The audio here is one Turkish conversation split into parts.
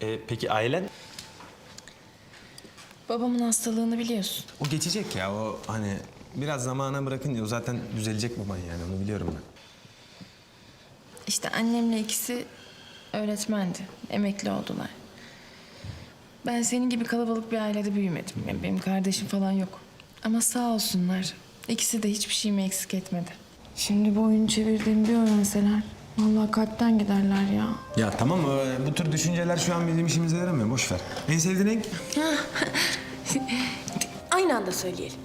E, peki ailen? Babamın hastalığını biliyorsun. O geçecek ya o hani biraz zamana bırakınca o zaten düzelecek baban yani onu biliyorum ben. İşte annemle ikisi öğretmendi. Emekli oldular. Ben senin gibi kalabalık bir ailede büyümedim. Yani benim kardeşim falan yok. Ama sağ olsunlar. İkisi de hiçbir şeyimi eksik etmedi. Şimdi bu oyunu çevirdiğimi bir öğrenseler... Vallahi kalpten giderler ya. Ya tamam e, bu tür düşünceler şu an bizim işimize yaramıyor boş ver. En sevdiğin renk? Aynı anda söyleyelim.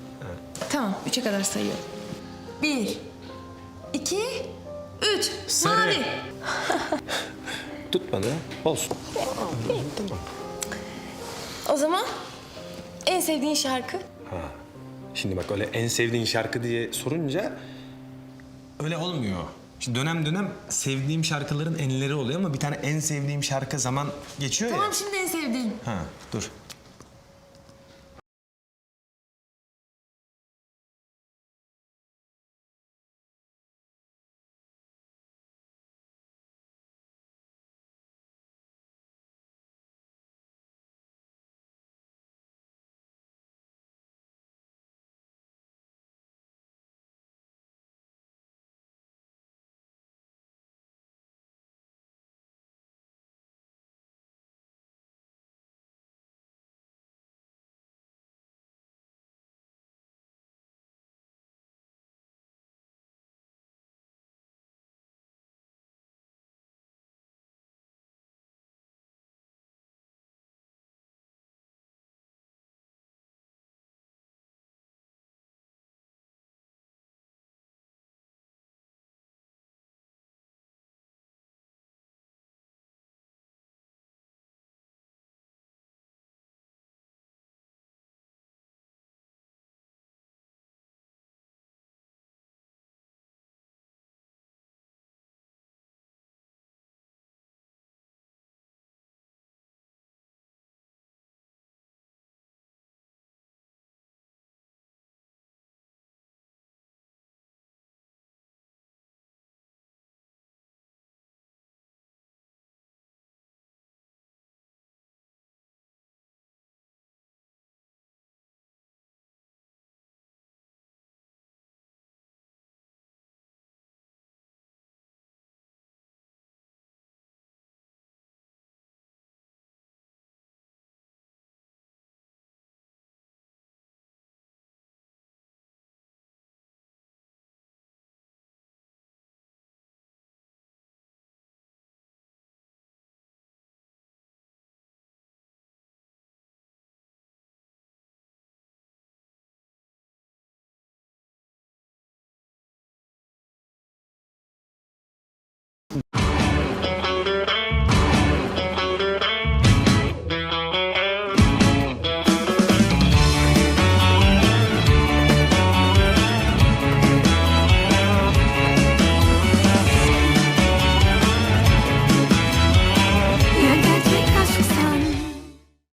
Tamam, üçe kadar sayıyorum. Bir, iki, üç. Mavi. Tutmadı. Olsun. O zaman en sevdiğin şarkı? Ha. Şimdi bak öyle en sevdiğin şarkı diye sorunca Öyle olmuyor. Şimdi dönem dönem sevdiğim şarkıların enleri oluyor ama bir tane en sevdiğim şarkı zaman geçiyor ya. Tamam şimdi en sevdiğin. Ha dur.